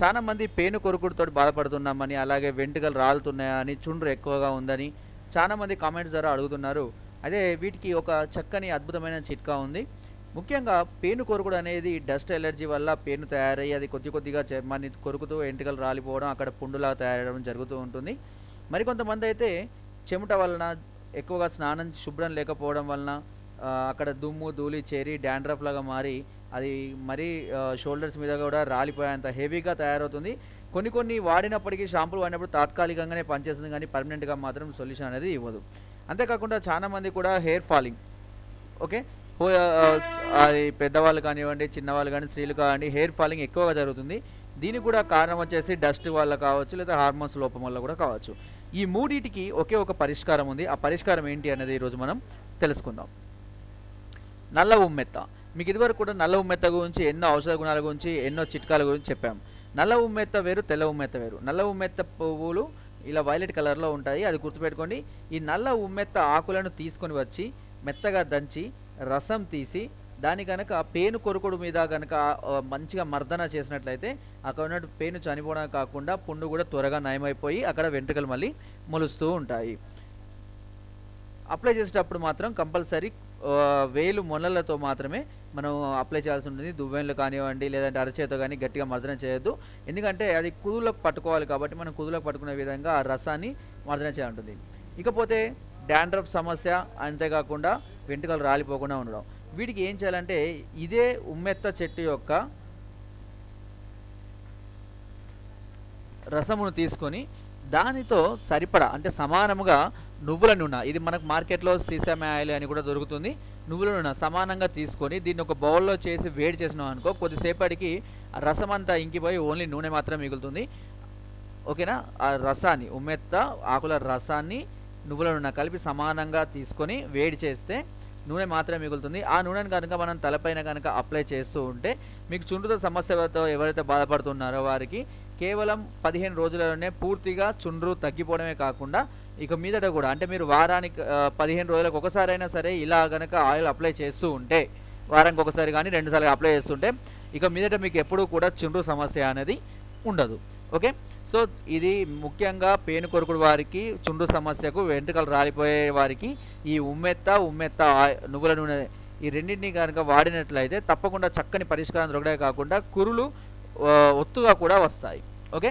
చాలామంది పేను కొరుకుడుతో బాధపడుతున్నామని అలాగే వెంట్రుకలు రాలుతున్నాయని చుండ్రు ఎక్కువగా ఉందని చాలా మంది కామెంట్స్ ద్వారా అడుగుతున్నారు. అదే వీటికి ఒక చక్కని అద్భుతమైన చిట్కా ఉంది. ముఖ్యంగా పేను కొరుకుడు అనేది డస్ట్ ఎలర్జీ వల్ల పేను తయారయ్యి అది కొద్ది కొద్దిగా చర్మాన్ని కొరుకుతూ వెంట్రుకలు రాలిపోవడం అక్కడ పుండులా తయారవడం జరుగుతూ ఉంటుంది. మరికొంతమంది అయితే చెమట వలన ఎక్కువగా స్నానం శుభ్రం లేకపోవడం వలన అక్కడ దుమ్ము ధూళి చేరి డాండ్రఫ్ లాగా మారి అది మరీ షోల్డర్స్ మీద కూడా రాలిపోయేంత హెవీగా తయారవుతుంది. కొన్ని కొన్ని వాడినప్పటికీ షాంపూలు వాడినప్పుడు తాత్కాలికంగానే పనిచేస్తుంది కానీ పర్మనెంట్గా మాత్రం సొల్యూషన్ అనేది ఇవ్వదు. అంతేకాకుండా చాలామంది కూడా హెయిర్ ఫాలింగ్ ఓకే అది పెద్దవాళ్ళు కానివ్వండి చిన్నవాళ్ళు కానీ స్త్రీలు కానివ్వండి హెయిర్ ఫాలింగ్ ఎక్కువగా జరుగుతుంది. దీనికి కూడా కారణం వచ్చేసి డస్ట్ వల్ల కావచ్చు లేదా హార్మోన్స్ లోపం వల్ల కూడా కావచ్చు. ఈ మూడింటికి ఒకే ఒక పరిష్కారం ఉంది. ఆ పరిష్కారం ఏంటి అనేది ఈరోజు మనం తెలుసుకుందాం. నల్ల ఉమ్మెత్త. మీకు ఇదివరకు కూడా నల్ల ఉమ్మెత్త గురించి ఎన్నో ఔషధ గుణాల గురించి ఎన్నో చిట్కాల గురించి చెప్పాం. నల్ల ఉమ్మెత్త వేరు తెల్ల ఉమ్మెత్త వేరు. నల్ల ఉమ్మెత్త పువ్వులు ఇలా వైలెట్ కలర్లో ఉంటాయి. అది గుర్తుపెట్టుకోండి. ఈ నల్ల ఉమ్మెత్త ఆకులను తీసుకొని వచ్చి మెత్తగా దంచి రసం తీసి దాని కనుక పేను కొరుకుడు మీద కనుక మంచిగా మర్దన చేసినట్లయితే అక్కడ ఉన్న పేను చనిపోవడం కాకుండా పుండు కూడా త్వరగా నయమైపోయి అక్కడ వెంట్రుకలు మళ్ళీ మొలుస్తూ ఉంటాయి. అప్లై చేసేటప్పుడు మాత్రం కంపల్సరీ వేలు మొనలతో మాత్రమే మనం అప్లై చేయాల్సి ఉంటుంది. దువ్వెన్లు కానివ్వండి లేదంటే అరచేతో కానీ గట్టిగా మర్దన చేయొద్దు. ఎందుకంటే అది కుదులకు పట్టుకోవాలి కాబట్టి మనం కుదులకు పట్టుకునే విధంగా ఆ రసాన్ని మర్దన చేయాలి ఉంటుంది. ఇకపోతే డాండ్రఫ్ సమస్య అంతేకాకుండా వెంట్రుకలు రాలిపోకుండా ఉండడం. వీటికి ఏం చేయాలంటే ఇదే ఉమ్మెత్త చెట్టు యొక్క రసమును తీసుకొని దానితో సరిపడా అంటే సమానముగా నువ్వుల నూనె ఇది మనకు మార్కెట్లో సీసామ్ ఆయిల్ అని కూడా దొరుకుతుంది. నువ్వులను నూనె సమానంగా తీసుకొని దీన్ని ఒక బౌల్లో చేసి వేడి చేసినాం అనుకో కొద్దిసేపటికి ఆ రసం అంతా ఇంకిపోయి ఓన్లీ నూనె మాత్రం మిగులుతుంది. ఓకేనా? ఆ రసాన్ని ఉమ్మెత్త ఆకుల రసాన్ని నువ్వుల నూనె కలిపి సమానంగా తీసుకొని వేడి చేస్తే నూనె మాత్రమే మిగులుతుంది. ఆ నూనెను కనుక మనం తలపైన కనుక అప్లై చేస్తూ ఉంటే మీకు చుండ్రుతో సమస్యలతో ఎవరైతే బాధపడుతున్నారో వారికి కేవలం పదిహేను రోజులలోనే పూర్తిగా చుండ్రు తగ్గిపోవడమే కాకుండా ఇక మీదట కూడా అంటే మీరు వారానికి పదిహేను రోజులకు ఒకసారైనా సరే ఇలా కనుక ఆయిల్ అప్లై చేస్తూ ఉంటే వారానికి ఒకసారి కానీ రెండుసార్లు అప్లై చేస్తుంటే ఇక మీదట మీకు ఎప్పుడూ కూడా చుండ్రు సమస్య అనేది ఉండదు. ఓకే? సో ఇది ముఖ్యంగా పేను కొరుకుడు వారికి చుండ్రు సమస్యకు వెంట్రుకలు రాలిపోయే వారికి ఈ ఉమ్మెత్త ఉమ్మెత్త నువ్వుల నూనె ఈ రెండింటిని కనుక వాడినట్లయితే తప్పకుండా చక్కని పరిష్కారం దొరకడే కాకుండా కురులు ఒత్తుగా కూడా వస్తాయి. ఓకే?